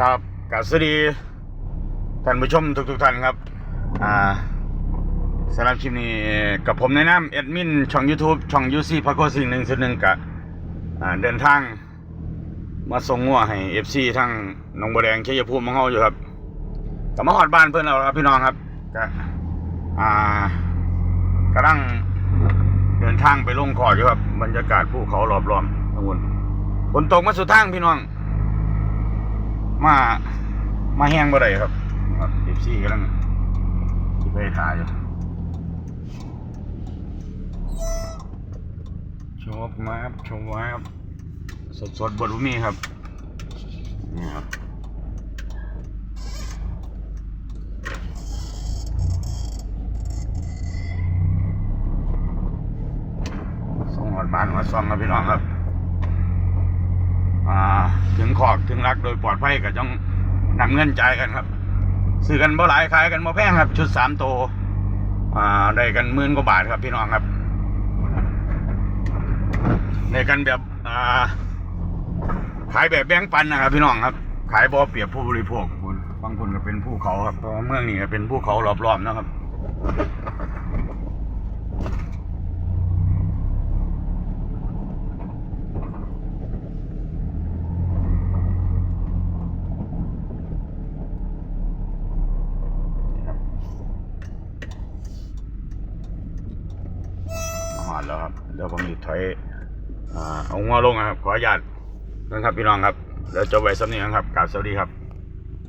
ครับกับสวัสดีท่านผู้ชมทุกๆท่านครับ อ่าสำหรับคลิปนี้กับผมในนามแอดมินช่อง YouTube ช่องยูซีพักโกสิ่งหนึ่งสุดหนึ่งกับอ่าเดินทาง มาส่งงัวให้เอฟซีทั้งหนองบัวแดงชัยภูมิมังเฮาอยู่ครับกับมาหอดบ้านเพื่อนเราครับพี่น้องครับก็อ่ากำลังเดินทางไปลงเกาะอยู่ครับ บรรยากาศภูเขารอบล้อมทั้งหมดฝนตกมาสุดทางพี่น้อง มามาแห้งบ่ได้ครับครับเอฟซีกำลังสิไปถ่ายอยู่ชมมาครับชมมาครับสดสดๆบดบุมีครับนี่ครับส่งหอดบ้านมาซ่อมครับพี่น้องครับ ถึงขอกถึงรักโดยปลอดภัยก็ต้องนำเงินจ่ายกันครับ ซื้อกันบ่หลายขายกันบ่แพงครับ ชุดสามโตอ่าได้กันหมื่นกว่าบาทครับพี่น้องครับได้กันแบบอ่าขายแบบแบงค์ปันนะครับพี่น้องครับ ขายบ่เปรียบผู้บริโภคคุณบางคนก็เป็นภูเขาครับเพราะเมืองนี้ก็เป็นภูเขารอบๆนะครับ นี่ครับมาหอ ดแล้วครับเดี๋ยวผมจะถอยอเอาหัวลงนะครับ ขออนุญาตนะครับพี่น้องครับเดี๋ยวจบไว้สักนิดนะครับกราบสวัสดีครับ